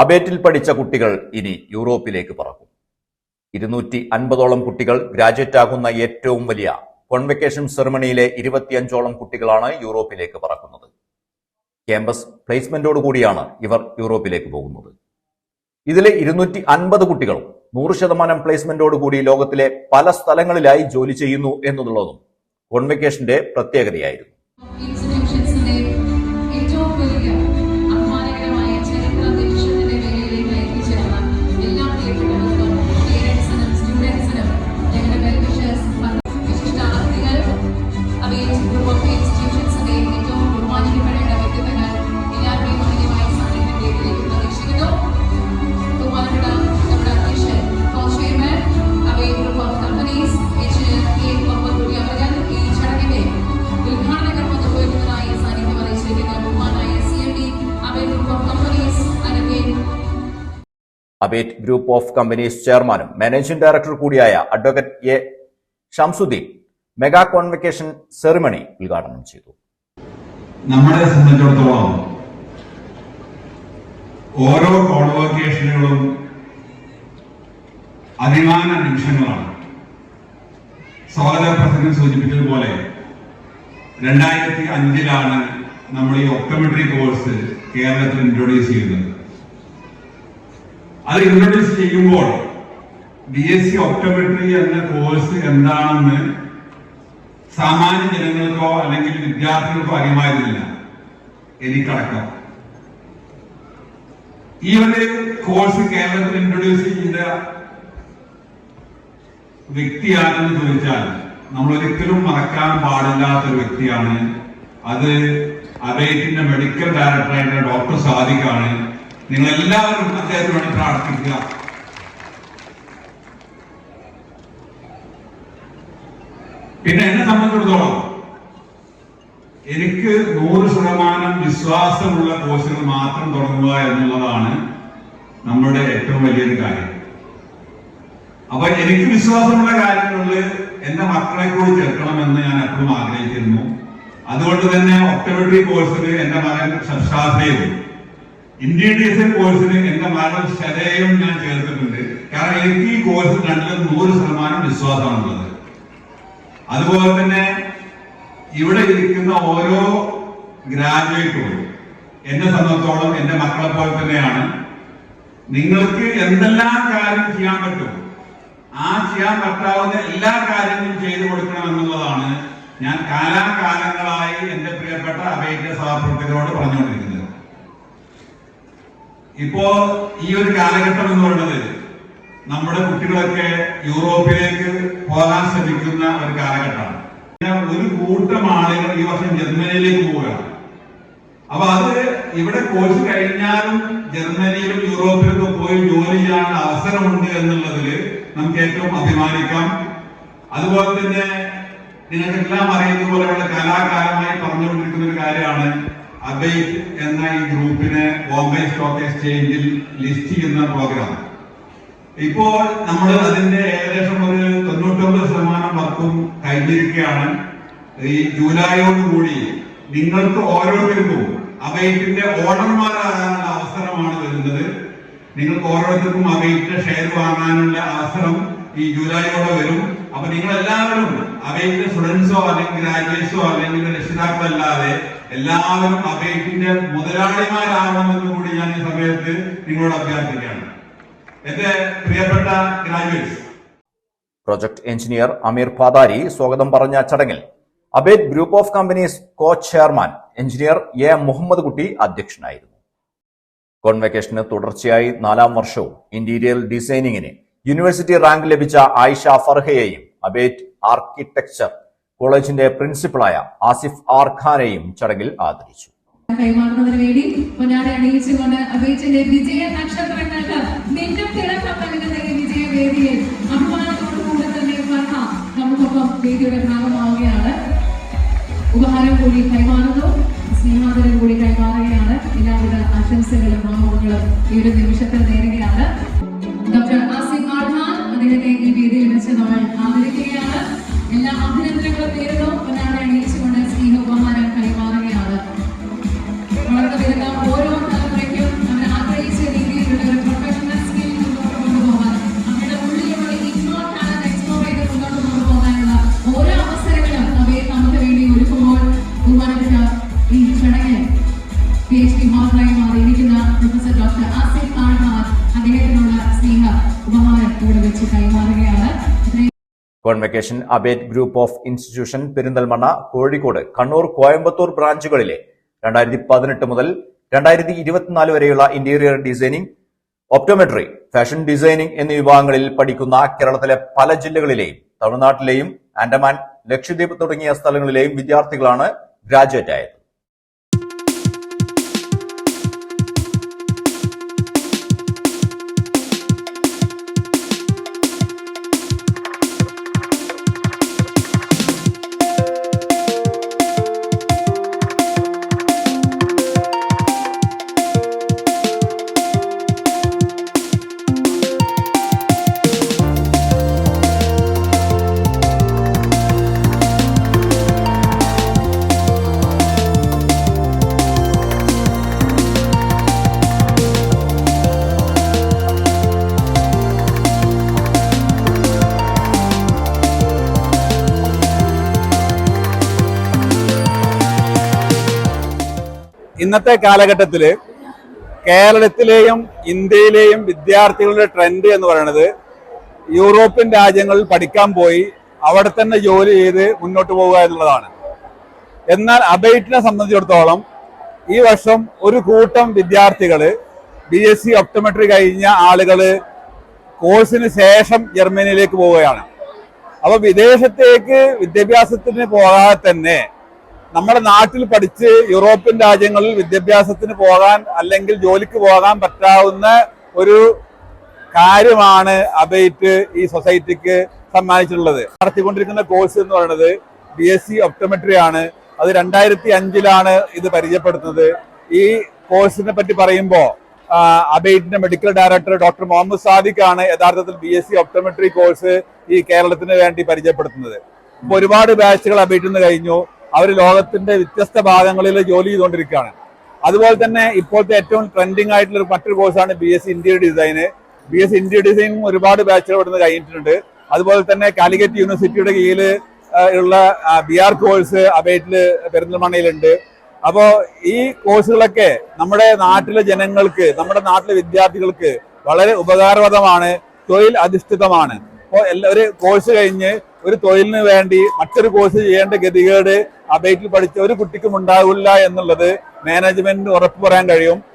അബേറ്റിൽ പഠിച്ച കുട്ടികൾ ഇനി യൂറോപ്പിലേക്ക് പറക്കും. ഇരുന്നൂറ്റി അൻപതോളം കുട്ടികൾ ഗ്രാജുവേറ്റ് ആകുന്ന ഏറ്റവും വലിയ കോൺവെക്കേഷൻ സെറമണിയിലെ ഇരുപത്തിയഞ്ചോളം കുട്ടികളാണ് യൂറോപ്പിലേക്ക് പറക്കുന്നത്. ക്യാമ്പസ് പ്ലേസ്മെന്റോട് കൂടിയാണ് ഇവർ യൂറോപ്പിലേക്ക് പോകുന്നത്. ഇതിലെ ഇരുന്നൂറ്റി അൻപത് കുട്ടികളും നൂറ് ശതമാനം പ്ലേസ്മെന്റോട് കൂടി ലോകത്തിലെ പല സ്ഥലങ്ങളിലായി ജോലി ചെയ്യുന്നു എന്നുള്ളതും കോൺവെക്കേഷന്റെ പ്രത്യേകതയായിരുന്നു. അബേറ്റ് ഗ്രൂപ്പ് ഓഫ് കമ്പനീസ് ചെയർമാനും മാനേജിംഗ് ഡയറക്ടർ കൂടിയായ advocate A Shamsuddin mega convocation ceremony ഉദ്ഘാടനം ചെയ്തു. നമ്മളെ സംബന്ധിച്ചിടത്തോളം ഓരോ കോൺവെക്കേഷനുകളും അഭിമാന നിമിഷങ്ങളാണ്. സ്വാഗത പ്രസംഗം സൂചിപ്പിച്ചതുപോലെ രണ്ടായിരത്തി അഞ്ചിലാണ് നമ്മൾ ഈ ഒക്ടോമെട്രി കോഴ്സ് കേരളത്തിൽ ഇൻട്രൊഡ്യൂസ് ചെയ്യുന്നത്. അത് ഇൻട്രൊഡ്യൂസ് ചെയ്യുമ്പോൾ ബി എസ് സി ഒപ്റ്റോമെട്രി എന്ന കോഴ്സ് എന്താണെന്ന് സാമാന്യ ജനങ്ങൾക്കോ അല്ലെങ്കിൽ വിദ്യാർത്ഥികൾക്കോ അറിയുമായിരുന്നില്ല. എനിക്കടക്കം. ഈ ഒരു കോഴ്സ് കേരളത്തിൽ ഇൻട്രൊഡ്യൂസ് ചെയ്ത വ്യക്തിയാണെന്ന് ചോദിച്ചാൽ നമ്മൾ ഒരിക്കലും മറക്കാൻ പാടില്ലാത്ത ഒരു വ്യക്തിയാണ്. അത് അബേറ്റിന്റെ മെഡിക്കൽ ഡയറക്ടറായിട്ടുള്ള ഡോക്ടർ സാദിഖാണ്. നിങ്ങൾ എല്ലാവരും അദ്ദേഹത്തിന് വേണ്ടി പ്രാർത്ഥിക്കുക. പിന്നെ എന്നെ സംബന്ധിച്ചിടത്തോളം എനിക്ക് നൂറ് ശതമാനം വിശ്വാസമുള്ള കോഴ്സുകൾ മാത്രം തുടങ്ങുക എന്നുള്ളതാണ് നമ്മുടെ ഏറ്റവും വലിയൊരു കാര്യം. അപ്പൊ എനിക്ക് വിശ്വാസമുള്ള കാര്യങ്ങളിൽ എന്റെ മക്കളെ കൂടി ചേർക്കണമെന്ന് ഞാൻ എപ്പോഴും ആഗ്രഹിച്ചിരുന്നു. അതുകൊണ്ട് തന്നെ ഒക്ടോമെട്രി കോഴ്സിൽ എന്റെ മകൻ ശാസ്ത്രയും ഇന്ത്യൻ ഡിസൈൻ കോഴ്സിന് എന്റെ മകൻ ശരയും ഞാൻ ചേർത്തിട്ടുണ്ട്. കാരണം എനിക്ക് ഈ കോഴ്സ് രണ്ടിലും നൂറ് ശതമാനം വിശ്വാസമാണുള്ളത്. അതുപോലെ തന്നെ ഇവിടെ ഇരിക്കുന്ന ഓരോ ഗ്രാജുവേറ്റും എന്നെ സംബന്ധിച്ചോളം എന്റെ മക്കളെ പോലെ തന്നെയാണ്. നിങ്ങൾക്ക് എന്തെല്ലാം കാര്യം ചെയ്യാൻ പറ്റും ആ ചെയ്യാൻ പറ്റാവുന്ന എല്ലാ കാര്യങ്ങളും ചെയ്തു കൊടുക്കണം എന്നുള്ളതാണ് ഞാൻ കാലാകാലങ്ങളായി എന്റെ പ്രിയപ്പെട്ട അഭയന്റെ സഹപ്രവർത്തകരോട് പറഞ്ഞുകൊണ്ടിരിക്കുന്നത്. ഇപ്പോ ഈ ഒരു കാലഘട്ടം എന്ന് പറയുന്നത് നമ്മുടെ കുട്ടികളൊക്കെ യൂറോപ്പിലേക്ക് പോകാൻ ശ്രമിക്കുന്ന ഒരു കാലഘട്ടമാണ്. ഒരു കൂട്ടം ആളുകൾ ഈ വർഷം ജർമ്മനിയിലേക്ക് പോവുകയാണ്. അപ്പൊ അത് ഇവിടെ കോഴ്സ് കഴിഞ്ഞാലും ജർമ്മനിയിലും യൂറോപ്പിലൊക്കെ പോയി ജോലി ചെയ്യാനുള്ള അവസരമുണ്ട് എന്നുള്ളതിൽ നമുക്ക് ഏറ്റവും അഭിമാനിക്കാം. അതുപോലെ തന്നെ നിങ്ങൾക്കെല്ലാം അറിയുന്ന പോലെയുള്ള കലാകാലമായി പറഞ്ഞുകൊണ്ടിരിക്കുന്ന ഒരു കാര്യമാണ് അബൈറ്റ് എന്ന ഈ ഗ്രൂപ്പിനെ ബോംബെ സ്റ്റോക്ക് എക്സ്ചേഞ്ചിൽ ലിസ്റ്റ് ചെയ്യുന്ന പ്രോഗ്രാം ഇപ്പോൾ നമ്മൾ അതിന്റെ ഏകദേശം ഒരു തൊണ്ണൂറ്റൊമ്പത് ശതമാനം വർക്കും കഴിഞ്ഞിരിക്കുകയാണ്. ഈ ജൂലൈയോടുകൂടി നിങ്ങൾക്ക് ഓരോരുത്തർക്കും അബൈറ്റിന്റെ ഓണർമാരാകാനുള്ള അവസരമാണ് വരുന്നത്. നിങ്ങൾക്ക് ഓരോരുത്തർക്കും അവൈറ്റിന്റെ ഷെയർ വാങ്ങാനുള്ള അവസരം ഈ ജൂലൈയോടെ വരും. അപ്പൊ നിങ്ങൾ എല്ലാവരും അവൈറ്റിന്റെ സ്റ്റുഡൻസോ അല്ലെങ്കിൽ ഗ്രാജുവേറ്റ്സോ അല്ലെങ്കിൽ രക്ഷിതാക്കളല്ലാതെ എല്ലാവരും അവൈറ്റിന്റെ മുതലാളിമാരാകണമെന്ന് കൂടി ഞാൻ ഈ സമയത്ത് നിങ്ങളോട് അഭ്യർത്ഥിക്കുകയാണ്. എന്റെ പ്രിയപ്പെട്ട graduates. Project engineer Ameer Pathari സ്വാഗതം പറഞ്ഞ ചടങ്ങിൽ Abate group of companies co chairman engineer A Muhammad Kutty അധ്യക്ഷനായിരുന്നു. കോൺവെക്കേഷന് തുടർച്ചയായി നാലാം വർഷവും ഇന്റീരിയർ ഡിസൈനിങ്ങിന് യൂണിവേഴ്സിറ്റി റാങ്ക് ലഭിച്ച ആയിഷ ഫർഹയെയും അബേറ്റ് ആർക്കിടെക്ചർ കോളേജിന്റെ പ്രിൻസിപ്പളായ ആസിഫ് ആർ ഖാനെയും ചടങ്ങിൽ ആദരിച്ചു. വേണ്ടി വിജയ തന്നെ നമുക്കൊപ്പം ഭാഗമാവുകയാണ്. ഉപഹാരം കൂടി കൈമാറുന്നു. സ്നേഹാദരം കൂടി കൈമാറുകയാണ്. എല്ലാവിധ ആശംസകളും ഭാവങ്ങളും ഈ ഒരു നിമിഷത്തിൽ നേരുകയാണ്. ഡോക്ടർ ആസിഫ് ആർഖാൻ അദ്ദേഹത്തെ ഈ വേദിയിൽ വെച്ച് നമ്മൾ ആദരിക്കുകയാണ്. എല്ലാ അഭിനന്ദനങ്ങളും convocation Abate group of institution Perinthalmanna Kozhikode Kannur Coimbatore ബ്രാഞ്ചുകളിലെ രണ്ടായിരത്തി പതിനെട്ട് മുതൽ രണ്ടായിരത്തി ഇരുപത്തിനാല് വരെയുള്ള interior designing optometry fashion designing എന്നീ വിഭാഗങ്ങളിൽ പഠിക്കുന്ന കേരളത്തിലെ പല ജില്ലകളിലെയും തമിഴ്നാട്ടിലെയും ആൻഡമാൻ ലക്ഷദ്വീപ് തുടങ്ങിയ സ്ഥലങ്ങളിലെയും വിദ്യാർത്ഥികളാണ് ഗ്രാജുവേറ്റ് ആയത്. ഇന്നത്തെ കാലഘട്ടത്തിൽ കേരളത്തിലെയും ഇന്ത്യയിലെയും വിദ്യാർത്ഥികളുടെ ട്രെൻഡ് എന്ന് പറയുന്നത് യൂറോപ്യൻ രാജ്യങ്ങളിൽ പഠിക്കാൻ പോയി അവിടെ തന്നെ ജോലി ചെയ്ത് മുന്നോട്ട് പോവുക എന്നുള്ളതാണ്. എന്നാൽ അബൈറ്റിനെ സംബന്ധിച്ചിടത്തോളം ഈ വർഷം ഒരു കൂട്ടം വിദ്യാർത്ഥികൾ ബി എസ് സി ഒപ്റ്റമെട്രി കഴിഞ്ഞ ആളുകൾ കോഴ്സിന് ശേഷം ജർമ്മനിയിലേക്ക് പോവുകയാണ്. അപ്പോൾ വിദേശത്തേക്ക് വിദ്യാഭ്യാസത്തിന് പോകാതെ തന്നെ നമ്മുടെ നാട്ടിൽ പഠിച്ച് യൂറോപ്യൻ രാജ്യങ്ങളിൽ വിദ്യാഭ്യാസത്തിന് പോകാൻ അല്ലെങ്കിൽ ജോലിക്ക് പോകാൻ പറ്റാവുന്ന ഒരു കാര്യമാണ് അബൈറ്റ് ഈ സൊസൈറ്റിക്ക് സമ്മാനിച്ചിട്ടുള്ളത്. നടത്തിക്കൊണ്ടിരിക്കുന്ന കോഴ്സ് എന്ന് പറയുന്നത് ബി എസ് സി ഒപ്റ്റോമെട്രി ആണ്. അത് രണ്ടായിരത്തി അഞ്ചിലാണ് ഇത് പരിചയപ്പെടുത്തുന്നത് ഈ കോഴ്സിനെ പറ്റി പറയുമ്പോൾ അബൈറ്റിന്റെ medical director doctor Muhammad Sadiq ആണ് യഥാർത്ഥത്തിൽ B S C optometry course ഈ കേരളത്തിന് വേണ്ടി പരിചയപ്പെടുത്തുന്നത്. ഒരുപാട് ബാച്ചുകൾ അബൈറ്റിൽ നിന്ന് കഴിഞ്ഞു. അവർ ലോകത്തിന്റെ വ്യത്യസ്ത ഭാഗങ്ങളിൽ ജോലി ചെയ്തുകൊണ്ടിരിക്കുകയാണ്. അതുപോലെ തന്നെ ഇപ്പോഴത്തെ ഏറ്റവും ട്രെൻഡിങ് ആയിട്ടുള്ള ഒരു മറ്റൊരു കോഴ്സാണ് B S India design B S India design ഒരുപാട് ബാച്ചുകൾ ഇവിടുന്ന് കഴിഞ്ഞിട്ടുണ്ട്. അതുപോലെ തന്നെ കാലിക്കറ്റ് യൂണിവേഴ്സിറ്റിയുടെ കീഴിൽ ഉള്ള ബി ആർ കോഴ്സ് അബേറ്റിൽ പെരിന്തൽമണ്ണയിലുണ്ട്. അപ്പോ ഈ കോഴ്സുകളൊക്കെ നമ്മുടെ നാട്ടിലെ ജനങ്ങൾക്ക് നമ്മുടെ നാട്ടിലെ വിദ്യാർത്ഥികൾക്ക് വളരെ ഉപകാരപ്രദമാണ് തൊഴിൽ അധിഷ്ഠിതമാണ്. അപ്പോൾ ഒരു കോഴ്സ് കഴിഞ്ഞ് ഒരു തൊഴിലിന് വേണ്ടി മറ്റൊരു കോഴ്സ് ചെയ്യേണ്ട ഗതികേട് അബേറ്റിൽ പഠിച്ച ഒരു കുട്ടിക്കും ഉണ്ടാവില്ല എന്നുള്ളത് മാനേജ്മെന്റിന് ഉറപ്പ് പറയാൻ കഴിയും.